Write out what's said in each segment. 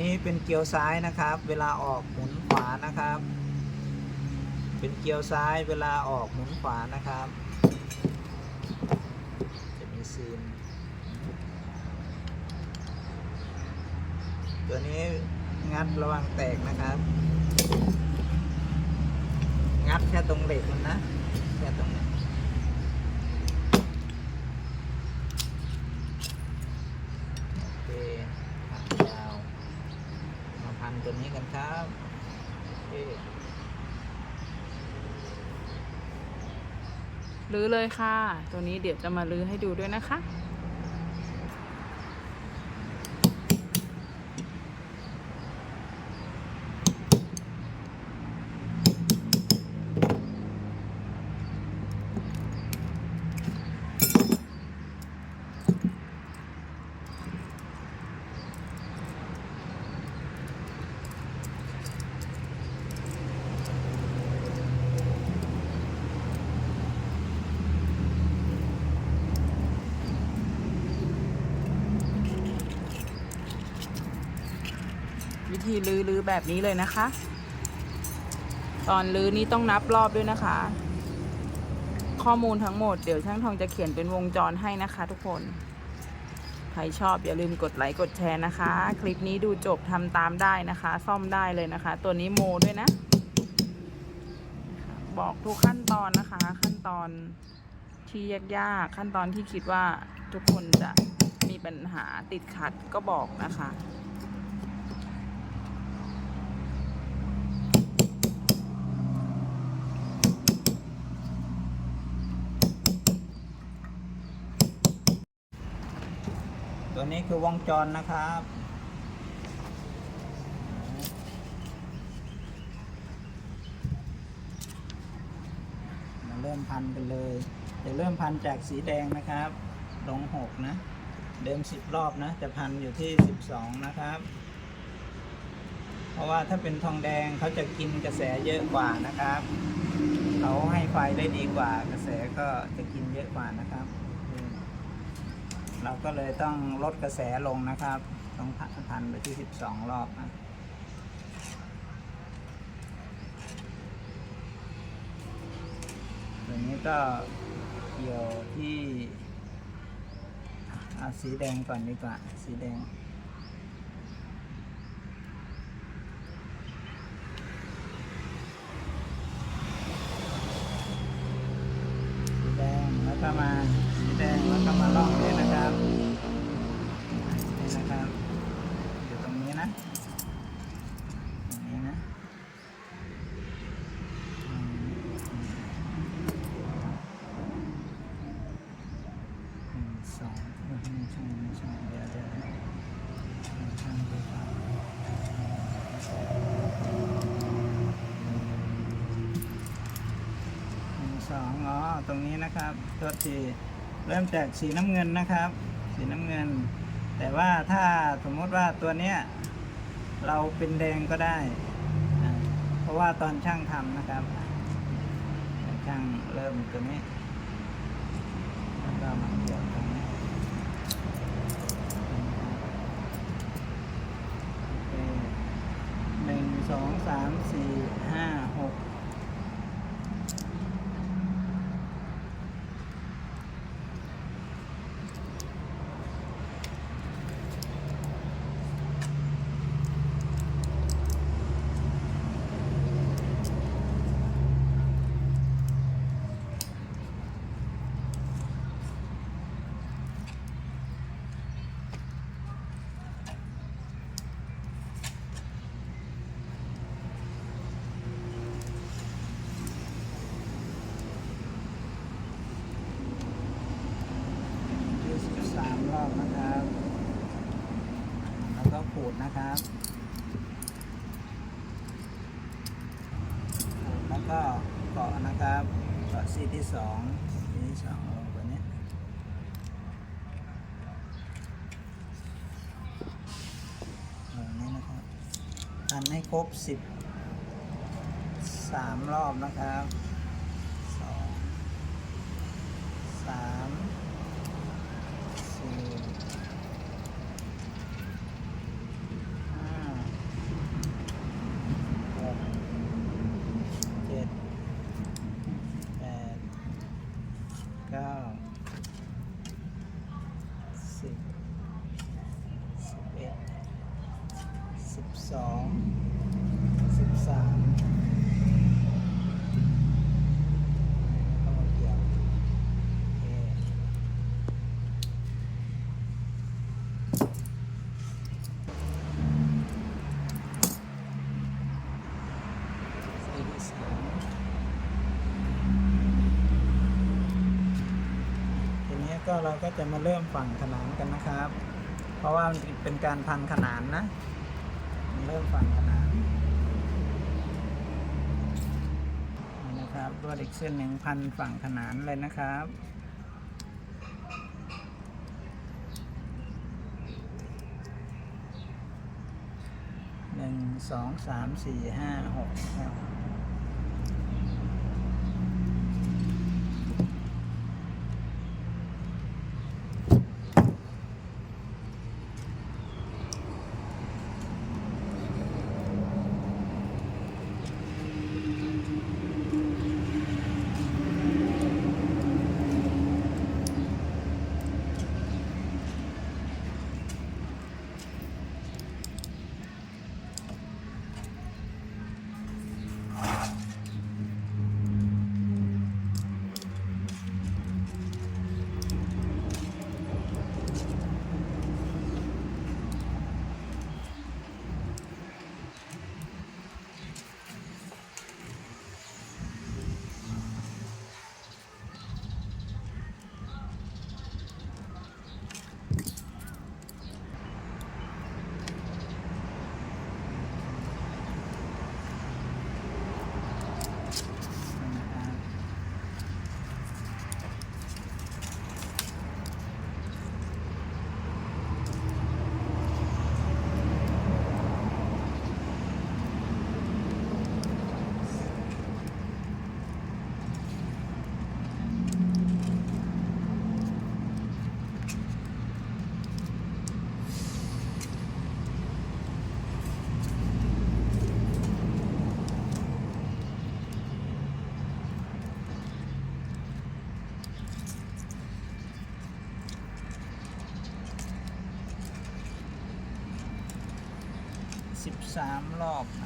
นี้เป็นเกียวซ้ายนะครับ เวลาออกหมุนขวานะครับ เป็นเกียวซ้ายเวลาออกหมุนขวานะครับ จะมีซีนตัวนี้งัดระวังแตกนะครับ งัดแค่ตรงเหล็กมันนะแค่ตรงนี้โอเคพันยาว มาพัน ตัวนี้กันครับรื้อเลยค่ะ ตัวนี้เดี๋ยวจะมารื้อให้ดูด้วยนะคะ ธีรื้อรื้อแบบนี้เลยนะคะ ตอนรื้อนี้ต้องนับรอบด้วยนะคะ ข้อมูลทั้งหมดเดี๋ยวช่างทองจะเขียนเป็นวงจรให้นะคะ ทุกคน ใครชอบอย่าลืมกดไลค์กดแชร์นะคะ คลิปนี้ดูจบทำตามได้นะคะ ซ่อมได้เลยนะคะ ตัวนี้โมด้วยนะ บอกทุกขั้นตอนนะคะ ขั้นตอนที่ยากๆขั้นตอนที่คิดว่าทุกคนจะมีปัญหาติดขัดก็บอกนะคะ ตัวนี้คือวงจรนะครับ มาเริ่มพันกันเลยจะเริ่มพันจากสีแดงนะครับลงหกนะ เดิมสิบรอบนะ จะพันอยู่ที่สิบสองนะครับ เพราะว่าถ้าเป็นทองแดงเขาจะกินกระแสเยอะกว่านะครับ เขาให้ไฟได้ดีกว่ากระแสก็จะกินเยอะกว่านะครับ เราก็เลยต้องลดกระแสลงนะครับ ต้องพันไปที่ 12 รอบนะตัวนี้ก็เกี่ยวที่สีแดงก่อนดีกว่า สีแดง สีแดงแล้วก็มาสีแดงแล้วก็มาล่องเลยนะครับนี่นะครับอยู่ตรงนี้นะตรงนี้นะอืมหนึ่งสองเออไม่ใช่ไม่ใช่เดี๋ยวเดี๋ยวเดี๋ยวช่างดูก่อนหนึ่งสองอ๋อต รงนี้นะครับทษทีเริ่มจากสีน้ำเงินนะครับ สีน้ำเงิน แต่ว่าถ้าสมมติว่าตัวเนี้ยเราเป็นแดงก็ได้ เพราะว่าตอนช่างทำนะครับ ช่างเริ่มตัวนี้แล้วก็มาเกี่ยวตรงนี้โอเคหนึ่งสองสามสี่ห้าหก ยี่สิบสามรอบนะครับ แล้วก็ขูดนะครับขูดแล้วก็เกาะนะครับเกาะซี่ ที่สองซี่ที่สองลงตัวนี้ลงนี้นะครับทันให้ครบสิบสามรอบนะครับสองสามสี่ห้า สองสิบสามต้องมาเกี่ยวโอเคสี่สิบสามทีนี้ก็เราก็ จะมาเริ่มฝั่งขนานกันนะครับ เพราะว่ามันเป็นการพันขนานนะ เริ่มฝั่งขนานนนะครับลวดอีกเส้นหนึ่งพันฝั่งขนานเลยนะครับหนึ่งสองสามสี่ห้าหก 13 รอบนะ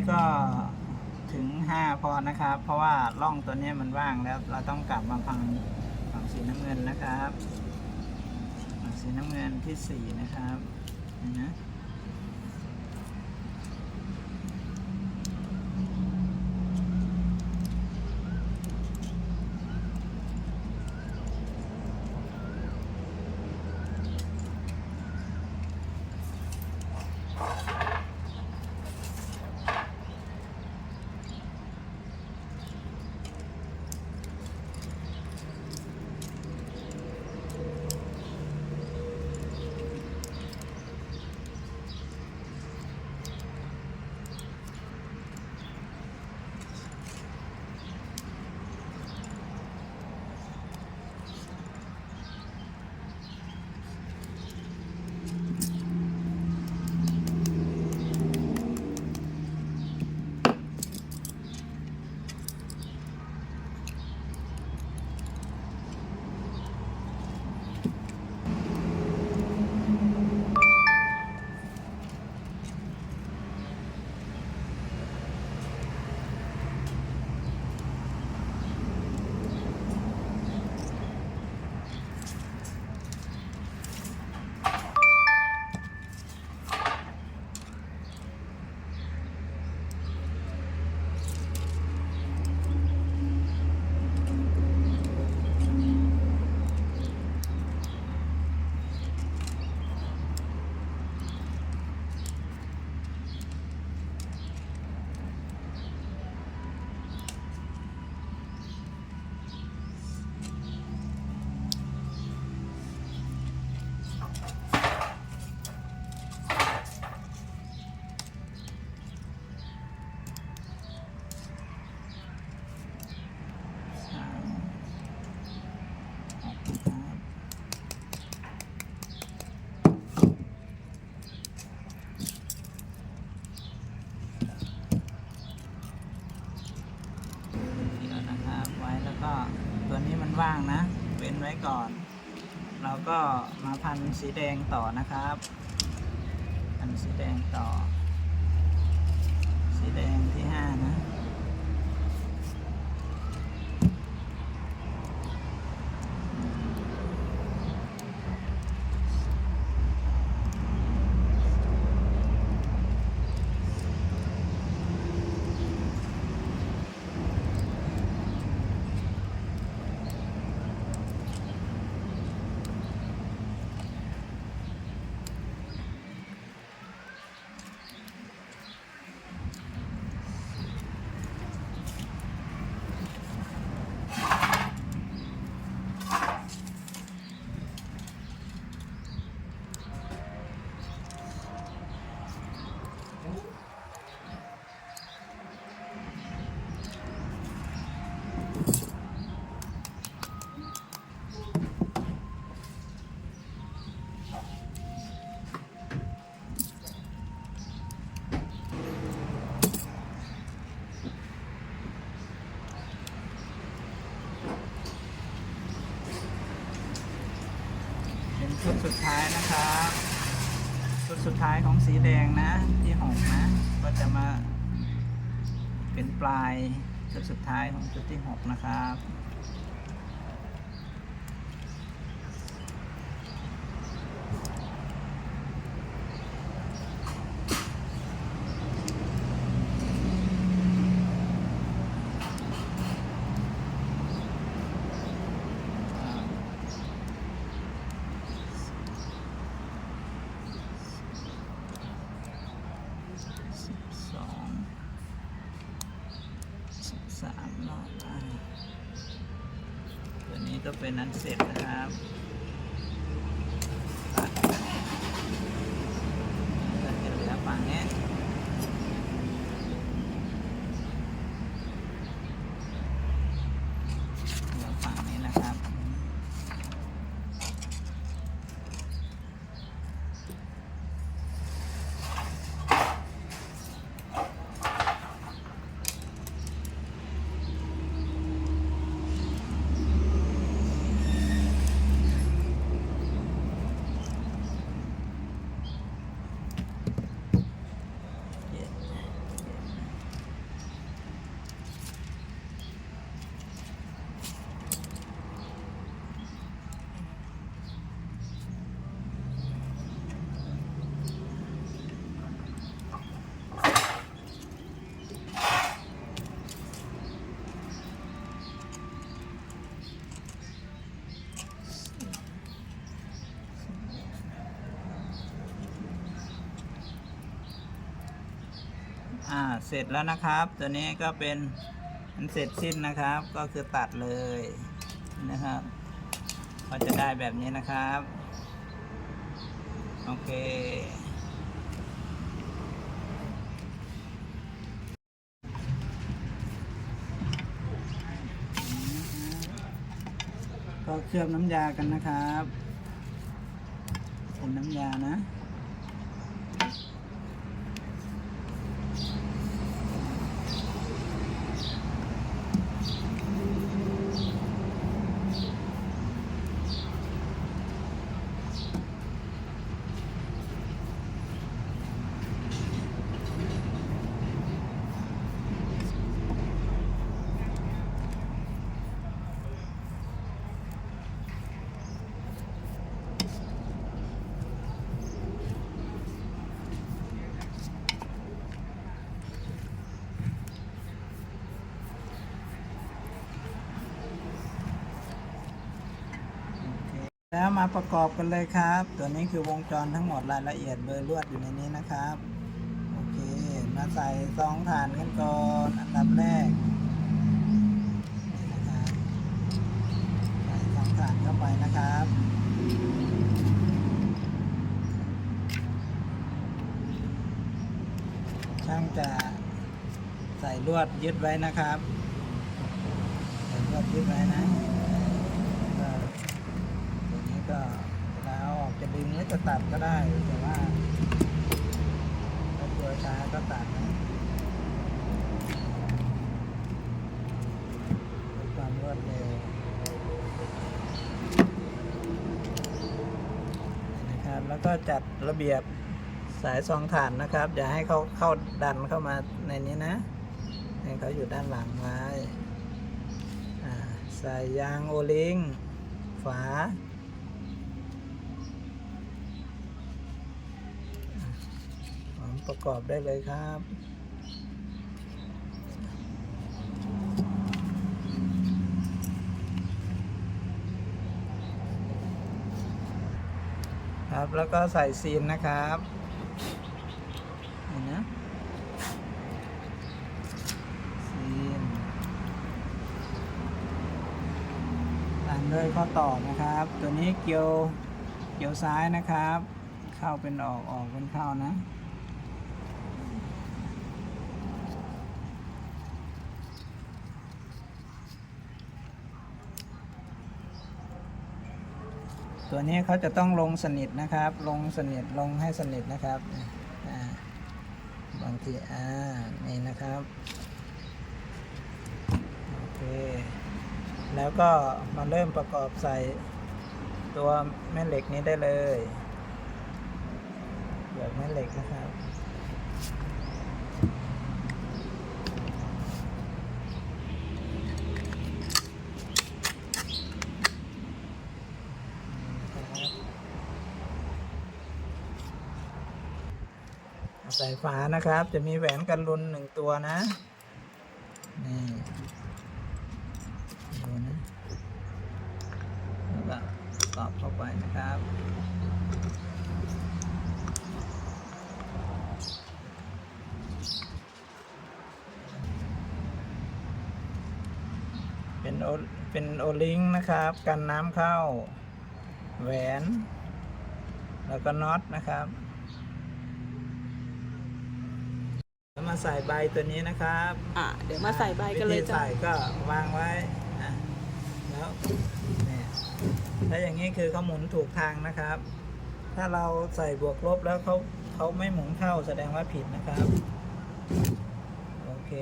นี่ก็ถึงห้าพอนะครับ เพราะว่าร่องตัวนี้มันว่างแล้ว เราต้องกลับมาฟังฝั่งสีน้ำเงินนะครับฝั่งสีน้ำเงินที่สี่นะครับนะ สีแดงต่อนะครับพันสีแดงต่อ สีแดงที่ห้านะ เป็นชุดสุดท้ายนะครับ ชุด สุดท้ายของสีแดงนะ ที่หกนะ ก็จะมาเป็นปลายจุดสุดท้ายของจุดที่หกนะครับ สิบสองสิบสามรอบอะตัว นี้ก็เป็นนั้นเสร็จนะครับตัดก็จะเหลือฝั่งนี้เหลือฝั่งนี้นะครับ ค อ่าเสร็จแล้วนะครับ ตัวนี้ก็เป็นมันเสร็จสิ้นนะครับ ก็คือตัดเลยนะครับก็จะได้แบบนี้นะครับ โอเคก็เคลือบน้ำยากันนะครับเป็นน้ำยานะ แล้ว มาประกอบกันเลยครับ ตัวนี้คือวงจรทั้งหมดรายละเอียดเบอร์ลวดอยู่ในนี้นะครับ โอเค มาใส่ซองฐานกันก่อนอันดับแรกนะครับใส่ซองฐานเข้าไปนะครับช่างจะใส่ลวดยึดไว้นะครับใส่ลวดยึดไว้นะ เวลาเอาออกจะดึงหรือจะตัดก็ได้ แต่ว่าถ้าตัวช้าก็ตัดนะความรวดเร็วนะครับ แล้วก็จัดระเบียบสายซองถ่านนะครับ อย่าให้เขาเข้าดันเข้ามาในนี้นะ ให้เขาอยู่ด้านหลังไว้อ่าใส่ยางโอลิงฝาพร้อม ประกอบได้เลยครับครับแล้วก็ใส่ซีนนะครับนี่นะซีนตามด้วยข้อต่อนะครับ ตัวนี้เกี่ยวเกี่ยวซ้ายนะครับ เข้าเป็นออกออกเป็นเข้านะ ตัวนี้เขาจะต้องลงสนิทนะครับ ลงสนิทลงให้สนิทนะครับบางทีอ่านี่นะครับโอเคแล้วก็มาเริ่มประกอบใส่ตัวแม่เหล็กนี้ได้เลยเลือกแม่เหล็กนะครับ ใส่ฝานะครับ จะมีแหวนกันรุนหนึ่งตัวนะ นี่ดูนะแล้วก็ตอบเข้าไปนะครับเป็นโอเป็นโอลิงนะครับ กันน้ำเข้า แหวน แล้วก็น็อตนะครับ แล้วมา ใส่ใบตัวนี้นะครับอะเดี๋ยวมาใส่ใบกันเลยวิธีจ้ะใส่ก็วางไว้นะแล้วเนี่ยถ้าอย่างนี้คือเขาหมุนถูกทางนะครับ ถ้าเราใส่บวกลบแล้วเขาเขาไม่หมุนเข้าแสดงว่าผิดนะครับโอเค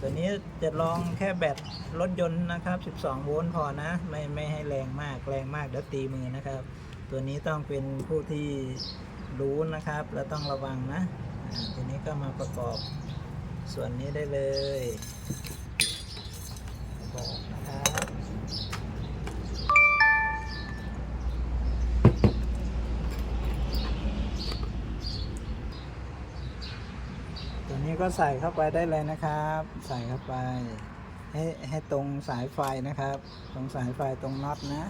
ตัวนี้จะลองแค่แบตรถยนต์นะครับ 12 โวลต์พอนะ ไม่ไม่ให้แรงมากแรงมากเดี๋ยวตีมือนะครับ ตัวนี้ต้องเป็นผู้ที่รู้นะครับ และต้องระวังนะอ่า ทีนี้ก็มาประกอบส่วนนี้ได้เลยบอกนะครับตัวนี้ก็ใส่เข้าไปได้เลยนะครับ ใส่เข้าไป ให้ให้ตรงสายไฟนะครับ ตรงสายไฟตรงน็อตนะ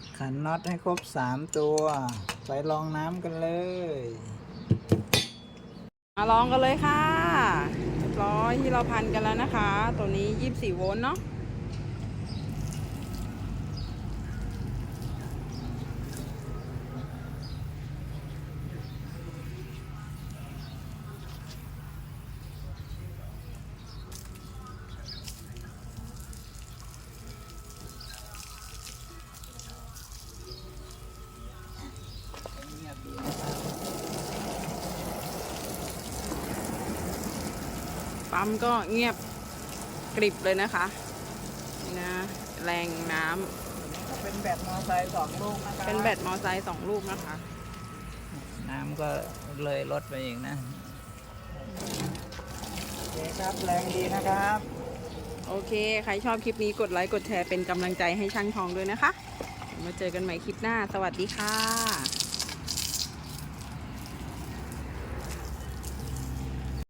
โอเค ขันน็อตให้ครบสามตัว ไปลองน้ำกันเลย มาลองกันเลยค่ะเรียบร้อยที่เราพันกันแล้วนะคะ ตัวนี้ 24 โวลต์เนาะ เงียบดีนะครับ ปั๊มก็เงียบกริบเลยนะคะนี่นะแรงน้ำก็เป็นแบตมอเตอร์ไซค์สองลูกนะครับเป็นแบตมอไซค์สองลูกนะคะ น้ำก็เลยลดไปอีกนะ โอเคครับแรงดีนะครับ โอเค ใครชอบคลิปนี้กดไลค์ กดแชร์เป็นกำลังใจให้ช่างทองด้วยนะคะ มาเจอกันใหม่คลิปหน้า สวัสดีค่ะ